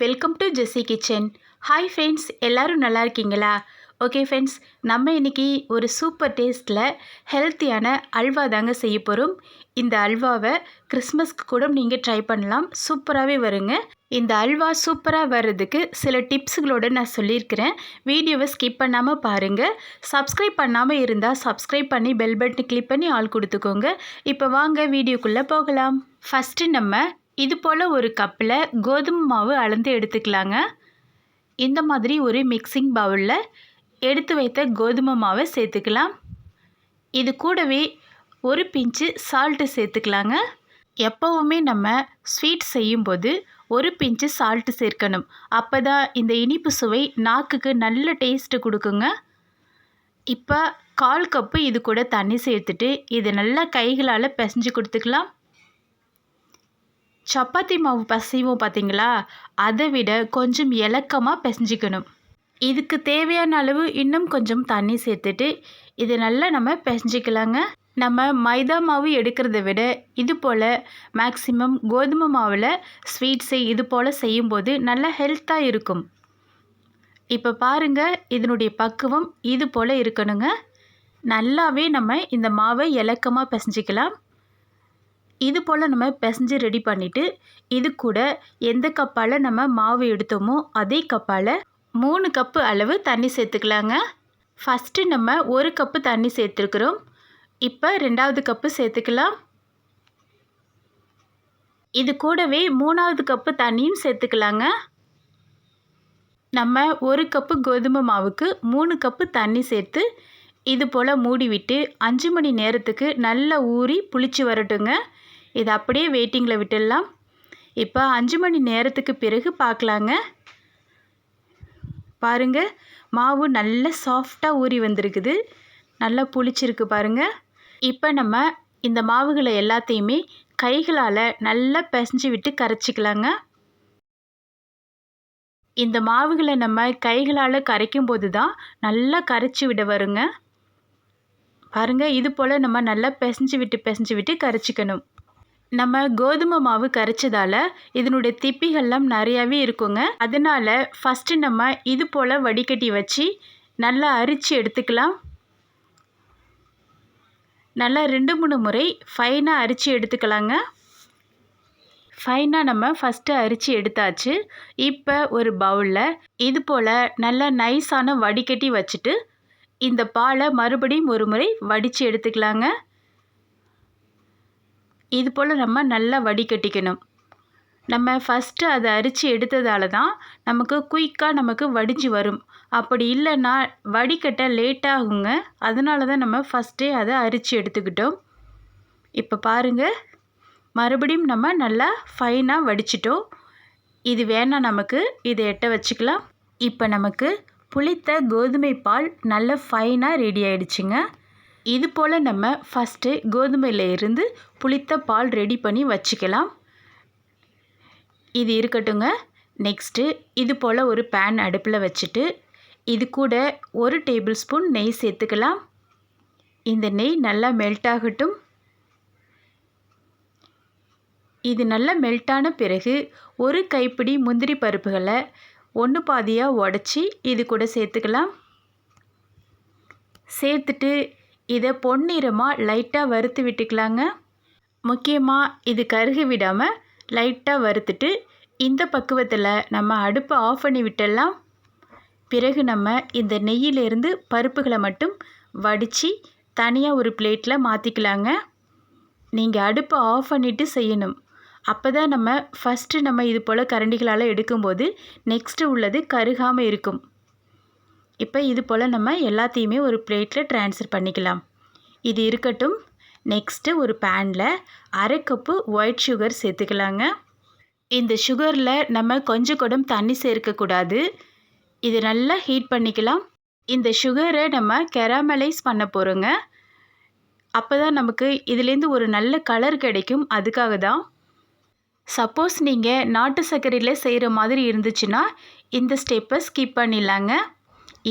Welcome to Jessie kitchen hi friends எல்லோரும் நல்லா இருக்கீங்களா? ஓகே ஃப்ரெண்ட்ஸ் நம்ம இன்றைக்கி ஒரு சூப்பர் டேஸ்ட்டில் ஹெல்த்தியான அல்வா தாங்க செய்ய போகிறோம் இந்த அல்வாவை கிறிஸ்மஸ்க்கு கூட நீங்கள் ட்ரை பண்ணலாம். சூப்பராகவே வருங்க. இந்த அல்வா சூப்பராக வர்றதுக்கு சில டிப்ஸுகளோடு நான் சொல்லியிருக்கிறேன். வீடியோவை ஸ்கிப் பண்ணாமல் பாருங்கள் சப்ஸ்கிரைப் பண்ணாமல் இருந்தால் சப்ஸ்கிரைப் பண்ணி பெல் பட்டன் கிளிக் பண்ணி ஆள் கொடுத்துக்கோங்க. இப்போ வாங்க வீடியோக்குள்ளே போகலாம். ஃபஸ்ட்டு நம்ம இது போல் ஒரு கப்பில் கோதுமை மாவு அளந்து எடுத்துக்கலாங்க. இந்த மாதிரி ஒரு மிக்சிங் பவுலில் எடுத்து வைத்த கோதுமை மாவை சேர்த்துக்கலாம். இது கூடவே ஒரு பிஞ்சு சால்ட்டு சேர்த்துக்கலாங்க. எப்போவுமே நம்ம ஸ்வீட் செய்யும்போது ஒரு பிஞ்சு சால்ட்டு சேர்க்கணும். அப்போ தான் இந்த இனிப்பு சுவை நாக்குக்கு நல்ல டேஸ்ட்டு கொடுக்குங்க. இப்போ கால் கப்பு இது கூட தண்ணி சேர்த்துட்டு இதை நல்லா கைகளால் பிசைஞ்சு கொடுத்துக்கலாம். சப்பாத்தி மாவு பசைவோம் பார்த்தீங்களா அதை விட கொஞ்சம் இலக்கமாக பிசைஞ்சிக்கணும். இதுக்கு தேவையான அளவு இன்னும் கொஞ்சம் தண்ணி சேர்த்துட்டு இது நல்லா நம்ம பிசைஞ்சிக்கலாங்க. நம்ம மைதா மாவு எடுக்கிறத விட இது போல் மேக்ஸிமம் கோதுமை மாவில் ஸ்வீட்ஸை இது போல் செய்யும்போது நல்லா ஹெல்த்தாக இருக்கும். இப்போ பாருங்கள் இதனுடைய பக்குவம் இது போல் இருக்கணுங்க. நல்லாவே நம்ம இந்த மாவை இலக்கமாக பிசைஞ்சிக்கலாம். இது போல் நம்ம பிசைஞ்சு ரெடி பண்ணிவிட்டு இது கூட எந்த கப்பால் நம்ம மாவு எடுத்தோமோ அதே கப்பால் மூணு கப்பு அளவு தண்ணி சேர்த்துக்கலாங்க. ஃபஸ்ட்டு நம்ம ஒரு கப்பு தண்ணி சேர்த்துருக்குறோம். இப்போ ரெண்டாவது கப்பு சேர்த்துக்கலாம். இது கூடவே மூணாவது கப்பு தண்ணியும் சேர்த்துக்கலாங்க. நம்ம ஒரு கப்பு கோதுமை மாவுக்கு மூணு கப்பு தண்ணி சேர்த்து இது போல் மூடி விட்டு அஞ்சு மணி நேரத்துக்கு நல்லா ஊறி புளிச்சு வரட்டுங்க. இதை அப்படியே வெயிட்டிங்கில் விட்டுடலாம். இப்போ அஞ்சு மணி நேரத்துக்கு பிறகு பார்க்கலாங்க. பாருங்கள் மாவு நல்ல சாஃப்டாக ஊறி வந்திருக்குது. நல்லா புளிச்சிருக்கு பாருங்கள் இப்போ நம்ம இந்த மாவுகளை எல்லாத்தையுமே கைகளால் நல்லா பிசைஞ்சு விட்டு கரைச்சிக்கலாங்க. இந்த மாவுகளை நம்ம கைகளால் கரைக்கும் போது தான் நல்லா கரைச்சி விட வருங்க. பாருங்கள் இது போல் நம்ம நல்லா பிசைஞ்சு விட்டு பிசைஞ்சு விட்டு கரைச்சிக்கணும். நம்ம கோதுமை மாவு கரைச்சதால இதனுடைய திப்பிகள்லாம் நிறையாவே இருக்குங்க. அதனால் ஃபஸ்ட்டு நம்ம இது போல் வடிகட்டி வச்சு நல்லா அரிச்சு எடுத்துக்கலாம். நல்லா ரெண்டு மூணு முறை ஃபைனாக அரிச்சு எடுத்துக்கலாங்க. ஃபைனாக நம்ம ஃபஸ்ட்டு அரிச்சு எடுத்தாச்சு. இப்போ ஒரு பவுலில் இது போல் நல்லா நைஸான வடிகட்டி வச்சுட்டு இந்த பாலை மறுபடியும் ஒரு முறை வடித்து எடுத்துக்கலாங்க. இது போல் நம்ம நல்லா வடிகட்டிக்கணும் நம்ம ஃபஸ்ட்டு அதை அரித்து எடுத்ததால தான் நமக்கு குயிக்காக நமக்கு வடிஞ்சு வரும். அப்படி இல்லைன்னா வடிகட்ட லேட்டாகுங்க அதனால தான் நம்ம ஃபஸ்ட்டே அதை அரித்து எடுத்துக்கிட்டோம். இப்போ பாருங்கள் மறுபடியும் நம்ம நல்லா ஃபைனாக வடிச்சிட்டோம். இது வேணாம் நமக்கு இதை எட்ட வச்சுக்கலாம். இப்போ நமக்கு புளித்த கோதுமை பால் நல்ல ஃபைனாக ரெடி ஆயிடுச்சுங்க. இது போல் நம்ம ஃபஸ்ட்டு கோதுமையில் இருந்து புளித்த பால் ரெடி பண்ணி வச்சுக்கலாம். இது இருக்கட்டுங்க. நெக்ஸ்ட்டு இது போல் ஒரு பேன் அடுப்பில் வச்சுட்டு இது கூட ஒரு டேபிள் ஸ்பூன் நெய் சேர்த்துக்கலாம். இந்த நெய் நல்லா மெல்ட் ஆகட்டும். இது நல்லா மெல்ட்டான பிறகு ஒரு கைப்பிடி முந்திரி பருப்புகளை ஒன்று பாதியாக உடச்சி இது கூட சேர்த்துக்கலாம். சேர்த்துட்டு இதை பொன்னிறமாக லைட்டாக வறுத்து விட்டுக்கலாங்க. முக்கியமாக இது கருகி விடாமல் லைட்டாக வறுத்துட்டு இந்த பக்குவத்தில் நம்ம அடுப்பை ஆஃப் பண்ணி விட்டுடலாம். பிறகு நம்ம இந்த நெய்யிலேருந்து பருப்புகளை மட்டும் வடித்து தனியாக ஒரு பிளேட்டில் மாற்றிக்கலாங்க நீங்கள் அடுப்பை ஆஃப் பண்ணிவிட்டு செய்யணும். அப்போ தான் நம்ம ஃபஸ்ட்டு நம்ம இது போல் கரண்டிகளால் எடுக்கும்போது நெக்ஸ்ட்டு உள்ளது கருகாமல் இருக்கும். இப்போ இது போல் நம்ம எல்லாத்தையுமே ஒரு பிளேட்டில் ட்ரான்ஸ்ஃபர் பண்ணிக்கலாம். இது இருக்கட்டும். நெக்ஸ்ட்டு ஒரு பேனில் அரை கப்பு ஒயிட் சுகர் சேர்த்துக்கலாங்க. இந்த சுகரில் நம்ம கொஞ்சம் குடம் தண்ணி சேர்க்கக்கூடாது இது நல்லா ஹீட் பண்ணிக்கலாம். இந்த சுகரை நம்ம கெராமலைஸ் பண்ண போகிறோங்க அப்போ தான் நமக்கு இதுலேருந்து ஒரு நல்ல கலர் கிடைக்கும். அதுக்காக தான். சப்போஸ் நீங்கள் நாட்டு சர்க்கரையில் செய்கிற மாதிரி இருந்துச்சுன்னா இந்த ஸ்டெப்பை ஸ்கிப் பண்ணிடலாங்க.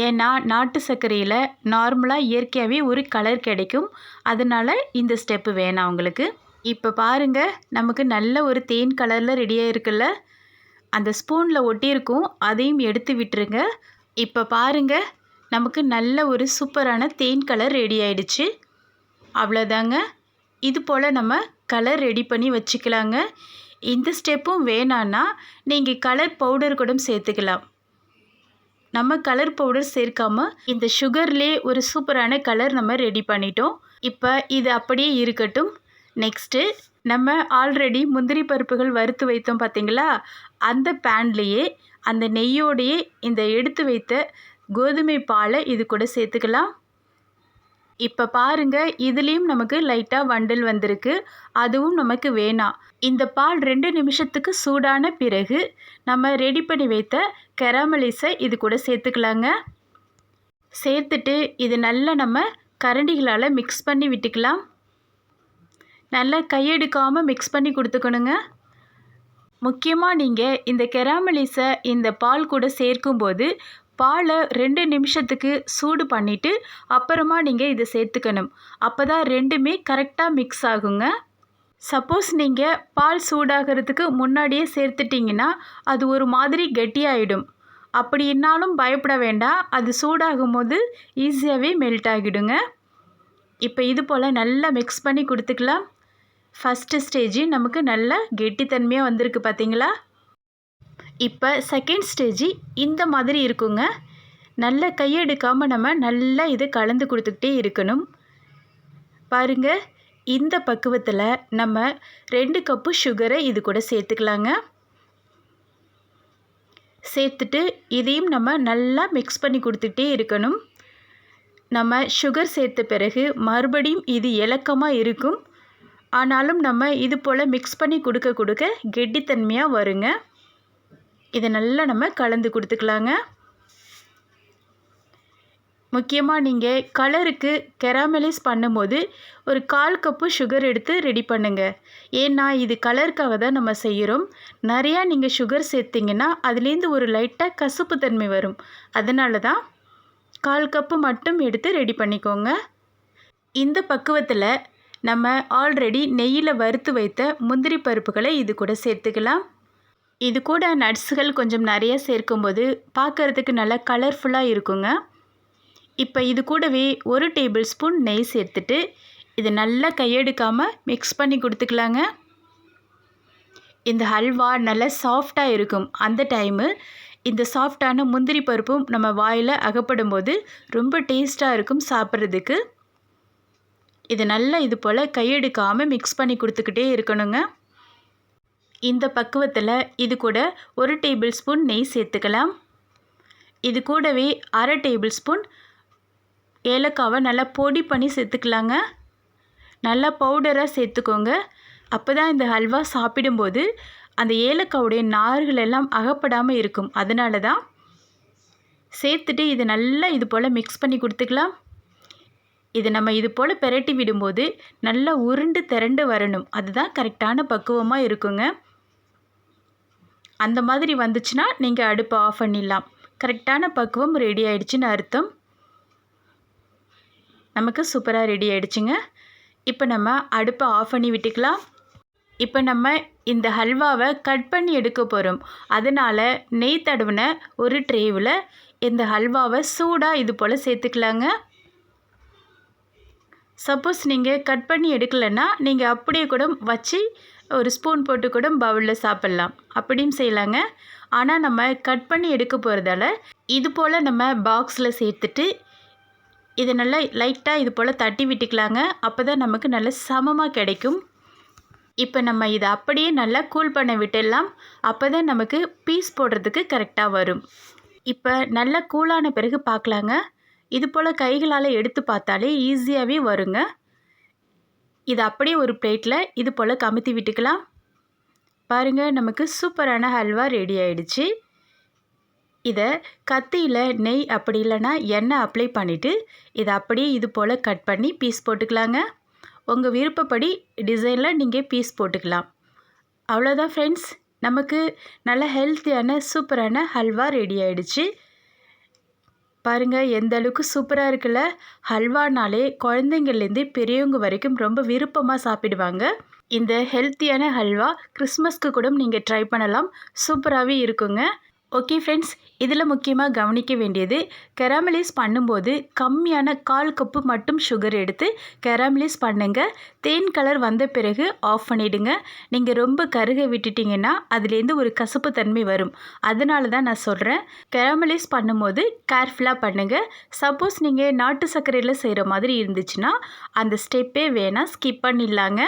ஏன்னா நாட்டு சர்க்கரையில் நார்மலாக இயற்கையாகவே ஒரு கலர் கிடைக்கும். அதனால் இந்த ஸ்டெப்பு வேணாம் உங்களுக்கு. இப்போ பாருங்கள் நமக்கு நல்ல ஒரு தேன் கலரில் ரெடியாக இருக்குல்ல அந்த ஸ்பூனில் ஒட்டியிருக்கும் அதையும் எடுத்து விட்டுருங்க. இப்போ பாருங்க நமக்கு நல்ல ஒரு சூப்பரான தேன் கலர் ரெடி ஆயிடுச்சு. அவ்வளோதாங்க இது போல் நம்ம கலர் ரெடி பண்ணி வச்சுக்கலாங்க. இந்த ஸ்டெப்பும் வேணான்னா நீங்கள் கலர் பவுடர் கூட சேர்த்துக்கலாம். நம்ம கலர் பவுடர் சேர்க்காம இந்த சுகர்லேயே ஒரு சூப்பரான கலர் நம்ம ரெடி பண்ணிட்டோம். இப்போ இது அப்படியே இருக்கட்டும். நெக்ஸ்ட்டு நம்ம ஆல்ரெடி முந்திரி பருப்புகள் வறுத்து வைத்தோம் பார்த்தீங்களா அந்த பேன்லேயே அந்த நெய்யோடையே இந்த எடுத்து வைத்த கோதுமை பாலை இது கூட சேர்த்துக்கலாம். இப்போ பாருங்க இதுலேயும் நமக்கு லைட்டாக வண்டல் வந்திருக்கு. அதுவும் நமக்கு வேணாம் இந்த பால் ரெண்டு நிமிஷத்துக்கு சூடான பிறகு நம்ம ரெடி பண்ணி வைத்த கெராமலிஸை இது கூட சேர்த்துக்கலாங்க. சேர்த்துட்டு இது நல்லா நம்ம கரண்டிகளால் மிக்ஸ் பண்ணி விட்டுக்கலாம். நல்லா கையெடுக்காமல் மிக்ஸ் பண்ணி கொடுத்துக்கணுங்க. முக்கியமாக நீங்கள் இந்த கெராமலிஸை இந்த பால் கூட சேர்க்கும்போது பாலை ரெண்டு நிமிஷத்துக்கு சூடு பண்ணிவிட்டு அப்புறமா நீங்கள் இதை சேர்த்துக்கணும். அப்போ தான் ரெண்டுமே கரெக்டாக மிக்ஸ் ஆகுங்க. சப்போஸ் நீங்கள் பால் சூடாகிறதுக்கு முன்னாடியே சேர்த்துட்டிங்கன்னா அது ஒரு மாதிரி கெட்டியாயிடும். அப்படின்னாலும் பயப்பட வேண்டாம். அது சூடாகும் போது ஈஸியாகவே மெல்ட் ஆகிடுங்க. இப்போ இது போல் நல்லா மிக்ஸ் பண்ணி கொடுத்துக்கலாம். ஃபஸ்ட்டு ஸ்டேஜ் நமக்கு நல்ல கெட்டித்தன்மையாக வந்திருக்கு பார்த்தீங்களா இப்போ செகண்ட் ஸ்டேஜி இந்த மாதிரி இருக்குங்க. நல்ல கையெடுக்காமல் நம்ம நல்லா இது கலந்து கொடுத்துக்கிட்டே இருக்கணும். பாருங்கள் இந்த பக்குவத்தில் நம்ம ரெண்டு கப்பு சுகரை இது கூட சேர்த்துக்கலாங்க. சேர்த்துட்டு இதையும் நம்ம நல்லா மிக்ஸ் பண்ணி கொடுத்துட்டே இருக்கணும். நம்ம சுகர் சேர்த்த பிறகு மறுபடியும் இது இலக்கமாக இருக்கும். ஆனாலும் நம்ம இது போல் மிக்ஸ் பண்ணி கொடுக்க கொடுக்க கெட்டித்தன்மையாக வருங்க. இதை நல்லா நம்ம கலந்து கொடுத்துக்கலாங்க. முக்கியமாக நீங்கள் கலருக்கு கெராமலைஸ் பண்ணும்போது ஒரு கால் கப்பு சுகர் எடுத்து ரெடி பண்ணுங்கள் ஏன்னா இது கலருக்காக தான் நம்ம செய்கிறோம் நிறையா நீங்கள் சுகர் சேர்த்திங்கன்னா அதுலேருந்து ஒரு லைட்டாக கசப்பு தன்மை வரும். அதனால தான் கால் கப்பு மட்டும் எடுத்து ரெடி பண்ணிக்கோங்க. இந்த பக்குவத்தில் நம்ம ஆல்ரெடி நெய்யில் வறுத்து வைத்த முந்திரி பருப்புகளை இது கூட சேர்த்துக்கலாம். இது கூட நட்ஸுகள் கொஞ்சம் நிறைய சேர்க்கும்போது பார்க்குறதுக்கு நல்லா கலர்ஃபுல்லாக இருக்குங்க. இப்போ இது கூடவே ஒரு டேபிள் ஸ்பூன் நெய் சேர்த்துட்டு இது நல்லா கையெடுக்காமல் மிக்ஸ் பண்ணி கொடுத்துக்கலாங்க. இந்த ஹல்வா நல்லா சாஃப்டாக இருக்கும். அந்த டைமு இந்த சாஃப்டான முந்திரி பருப்பும் நம்ம வாயில் அகப்படும் போது ரொம்ப டேஸ்ட்டாக இருக்கும் சாப்பிட்றதுக்கு. இது நல்லா இது போல் கையெடுக்காமல் மிக்ஸ் பண்ணி கொடுத்துக்கிட்டே இருக்கணுங்க. இந்த பக்குவத்தில் இது கூட ஒரு டேபிள் ஸ்பூன் நெய் சேர்த்துக்கலாம். இது கூடவே அரை டேபிள் ஸ்பூன் ஏலக்காவை நல்லா பொடி பண்ணி சேர்த்துக்கலாங்க. நல்லா பவுடராக சேர்த்துக்கோங்க. அப்போ தான் இந்த ஹல்வா சாப்பிடும்போது அந்த ஏலக்காவுடைய நார்கள் எல்லாம் அகப்படாமல் இருக்கும். அதனால தான் சேர்த்துட்டு இது நல்லா இது போல் மிக்ஸ் பண்ணி கொடுத்துக்கலாம். இது நம்ம இது போல் பெரட்டி விடும்போது நல்லா உருண்டு திரண்டு வரணும். அதுதான் கரெக்டான பக்குவமாக இருக்குங்க. அந்த மாதிரி வந்துச்சுன்னா நீங்கள் அடுப்பை ஆஃப் பண்ணிடலாம். கரெக்டான பக்குவம் ரெடி ஆயிடுச்சுன்னு அர்த்தம். நமக்கு சூப்பராக ரெடி ஆயிடுச்சுங்க. இப்போ நம்ம அடுப்பை ஆஃப் பண்ணி விட்டுக்கலாம். இப்போ நம்ம இந்த ஹல்வாவை கட் பண்ணி எடுக்க போகிறோம் அதனால் நெய் தடவின ஒரு ட்ரேவில் இந்த ஹல்வாவை சூடாக இது போல் சேர்த்துக்கலாங்க. சப்போஸ் நீங்கள் கட் பண்ணி எடுக்கலைன்னா நீங்கள் அப்படியே கூட வச்சு ஒரு ஸ்பூன் போட்டு கூட பவுலில் சாப்பிட்லாம். அப்படியும் செய்யலாங்க. ஆனால் நம்ம கட் பண்ணி எடுக்க போகிறதால இது போல் நம்ம பாக்ஸில் சேர்த்துட்டு இதை நல்லா லைட்டாக இது போல் தட்டி விட்டுக்கலாங்க. அப்போ தான் நமக்கு நல்ல சமமாக கிடைக்கும். இப்போ நம்ம இதை அப்படியே நல்லா கூல் பண்ண விட்டுடலாம். அப்போ தான் நமக்கு பீஸ் போடுறதுக்கு கரெக்டாக வரும். இப்போ நல்லா கூலான பிறகு பார்க்கலாங்க. இது போல் கைகளால் எடுத்து பார்த்தாலே ஈஸியாகவே வருங்க. இதை அப்படியே ஒரு பிளேட்டில் இது போல் கமுத்தி விட்டுக்கலாம். பாருங்கள் நமக்கு சூப்பரான ஹல்வா ரெடி ஆயிடுச்சு. இதை கத்தியில் நெய் அப்படி இல்லைன்னா எண்ணெய் அப்ளை பண்ணிவிட்டு இதை அப்படியே இது போல் கட் பண்ணி பீஸ் போட்டுக்கலாங்க. உங்கள் விருப்பப்படி டிசைனில் நீங்கள் பீஸ் போட்டுக்கலாம். அவ்வளோதான் ஃப்ரெண்ட்ஸ் நமக்கு நல்ல ஹெல்த்தியான சூப்பரான ஹல்வா ரெடி ஆயிடுச்சு. பாருங்கள் எந்த அளவுக்கு சூப்பராக இருக்குல்ல? ஹல்வானாலே குழந்தைங்கள்லேருந்து பெரியவங்க வரைக்கும் ரொம்ப விருப்பமாக சாப்பிடுவாங்க. இந்த ஹெல்த்தியான ஹல்வா கிறிஸ்மஸ்க்கு கூட நீங்கள் ட்ரை பண்ணலாம். சூப்பராகவே இருக்குங்க. ஓகே ஃப்ரெண்ட்ஸ் இதில் முக்கியமாக கவனிக்க வேண்டியது கெராமலைஸ் பண்ணும்போது கம்மியான கால் கப்பு மட்டும் சுகர் எடுத்து கெராமலைஸ் பண்ணுங்கள் தேன் கலர் வந்த பிறகு ஆஃப் பண்ணிவிடுங்க நீங்கள் ரொம்ப கருக விட்டுட்டிங்கன்னா அதுலேருந்து ஒரு கசப்பு தன்மை வரும். அதனால தான் நான் சொல்கிறேன் கெராமலைஸ் பண்ணும்போது கேர்ஃபுல்லாக பண்ணுங்கள் சப்போஸ் நீங்கள் நாட்டு சர்க்கரையில் செய்கிற மாதிரி இருந்துச்சுன்னா அந்த ஸ்டெப்பே வேணால் ஸ்கிப் பண்ணிடலாங்க.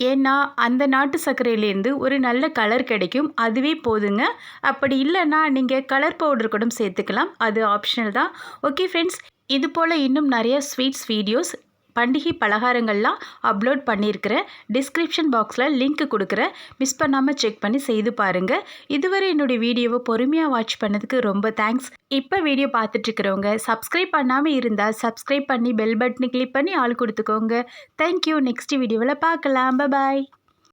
ஏன்னா அந்த நாட்டு சர்க்கரையிலேருந்து ஒரு நல்ல கலர் கிடைக்கும். அதுவே போதுங்க. அப்படி இல்லைன்னா நீங்கள் கலர் பவுடர் கூட சேர்த்துக்கலாம். அது ஆப்ஷனல் தான். ஓகே ஃப்ரெண்ட்ஸ் இது போல் இன்னும் நிறைய ஸ்வீட்ஸ் வீடியோஸ் பண்டிகை பலகாரங்கள்லாம் அப்லோட் பண்ணியிருக்கிறேன் டிஸ்கிரிப்ஷன் பாக்ஸில் லிங்க் கொடுக்குறேன் மிஸ் பண்ணாமல் செக் பண்ணி செய்து பாருங்கள் இதுவரை என்னுடைய வீடியோவை பொறுமையாக வாட்ச் பண்ணதுக்கு ரொம்ப தேங்க்ஸ் இப்போ வீடியோ பார்த்துட்ருக்கிறவங்க சப்ஸ்கிரைப் பண்ணாமல் இருந்தால் சப்ஸ்கிரைப் பண்ணி பெல் பட்டனை கிளிக் பண்ணி ஆள் கொடுத்துக்கோங்க. தேங்க்யூ நெக்ஸ்ட் வீடியோவில் பார்க்கலாம். பாய்